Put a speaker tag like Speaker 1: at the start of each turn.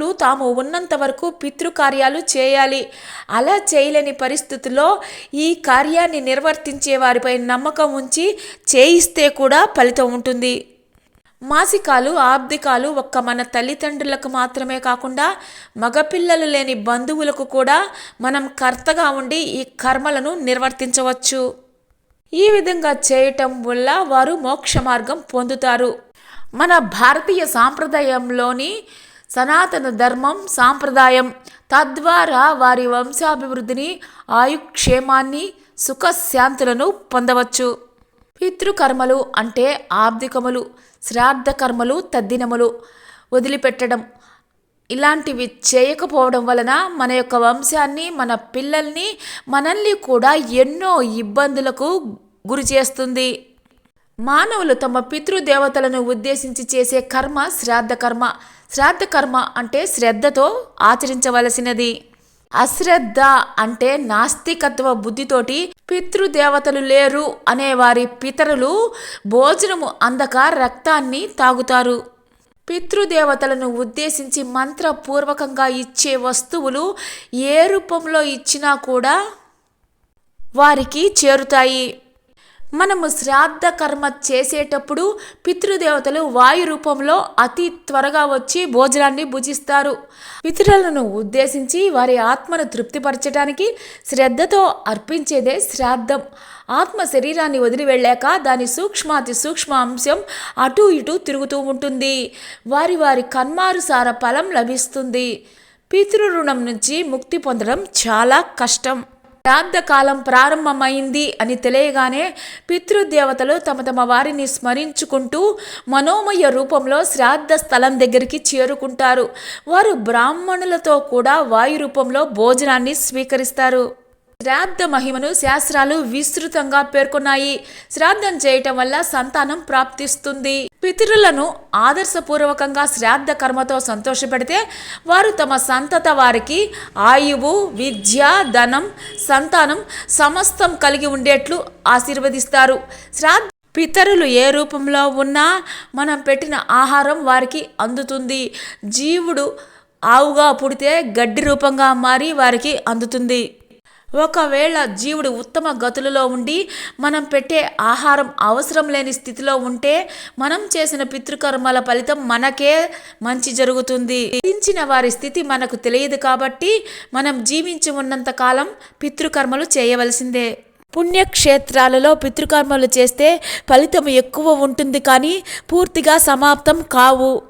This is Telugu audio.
Speaker 1: పితృలు తాము ఉన్నంత వరకు పితృకార్యాలు చేయాలి. అలా చేయలేని పరిస్థితుల్లో ఈ కార్యాన్ని నిర్వర్తించే వారిపై నమ్మకం ఉంచి చేయిస్తే కూడా ఫలితం ఉంటుంది. మాసికాలు ఆబ్దికాలు ఒక్క మన తల్లిదండ్రులకు మాత్రమే కాకుండా మగపిల్లలు లేని బంధువులకు కూడా మనం కర్తగా ఉండి ఈ కర్మలను నిర్వర్తించవచ్చు. ఈ విధంగా చేయటం వల్ల వారు మోక్ష మార్గం పొందుతారు. మన భారతీయ సాంప్రదాయంలోని సనాతన ధర్మం సాంప్రదాయం తద్వారా వారి వంశాభివృద్ధిని ఆయుక్షేమాన్ని సుఖశాంతులను పొందవచ్చు. పితృకర్మలు అంటే ఆర్థికములు శ్రాద్ధ కర్మలు తద్దినములు వదిలిపెట్టడం. ఇలాంటివి చేయకపోవడం వలన మన యొక్క వంశాన్ని మన పిల్లల్ని మనల్ని కూడా ఎన్నో ఇబ్బందులకు గురి చేస్తుంది. మానవులు తమ పితృదేవతలను ఉద్దేశించి చేసే కర్మ శ్రాద్ధ కర్మ. శ్రాద్ధ కర్మ అంటే శ్రద్ధతో ఆచరించవలసినది. అశ్రద్ధ అంటే నాస్తికత్వ బుద్ధితోటి పితృదేవతలు లేరు అనే వారి పితరులు భోజనము అందక రక్తాన్ని తాగుతారు. పితృదేవతలను ఉద్దేశించి మంత్రపూర్వకంగా ఇచ్చే వస్తువులు ఏ రూపంలో ఇచ్చినా కూడా వారికి చేరుతాయి. మనము శ్రాద్ధ కర్మ చేసేటప్పుడు పితృదేవతలు వాయు రూపంలో అతి త్వరగా వచ్చి భోజనాన్ని భుజిస్తారు. పితృలను ఉద్దేశించి వారి ఆత్మను తృప్తిపరచడానికి శ్రద్ధతో అర్పించేదే శ్రాద్ధం. ఆత్మ శరీరాన్ని వదిలి వెళ్ళాక దాని సూక్ష్మాతి సూక్ష్మ అంశం అటు ఇటు తిరుగుతూ ఉంటుంది. వారి వారి కన్మారుసార ఫలం లభిస్తుంది. పితృ రుణం నుంచి ముక్తి పొందడం చాలా కష్టం. శ్రాద్ధ కాలం ప్రారంభమైంది అని తెలియగానే పితృదేవతలు తమ తమ వారిని స్మరించుకుంటూ మనోమయ రూపంలో శ్రాద్ధ స్థలం దగ్గరికి చేరుకుంటారు. వారు బ్రాహ్మణులతో కూడా వాయు రూపంలో భోజనాన్ని స్వీకరిస్తారు. శ్రాద్ధ మహిమను శాస్త్రాలు విస్తృతంగా పేర్కొన్నాయి. శ్రాద్ధం చేయటం వల్ల సంతానం ప్రాప్తిస్తుంది. పితరులను ఆదర్శపూర్వకంగా శ్రాద్ధ కర్మతో సంతోషపెడితే వారు తమ సంతత వారికి ఆయువు విద్య ధనం సంతానం సమస్తం కలిగి ఉండేట్లు ఆశీర్వదిస్తారు. శ్రాద్ధ పితరులు ఏ రూపంలో ఉన్నా మనం పెట్టిన ఆహారం వారికి అందుతుంది. జీవుడు ఆవుగా పుడితే గడ్డి రూపంగా మారి వారికి అందుతుంది. ఒకవేళ జీవుడు ఉత్తమ గతులలో ఉండి మనం పెట్టే ఆహారం అవసరం లేని స్థితిలో ఉంటే మనం చేసిన పితృకర్మల ఫలితం మనకే మంచి జరుగుతుంది. జీవించిన వారి స్థితి మనకు తెలియదు కాబట్టి మనం జీవించి ఉన్నంత కాలం పితృకర్మలు చేయవలసిందే. పుణ్యక్షేత్రాలలో పితృకర్మలు చేస్తే ఫలితం ఎక్కువ ఉంటుంది కానీ పూర్తిగా సమాప్తం కావు.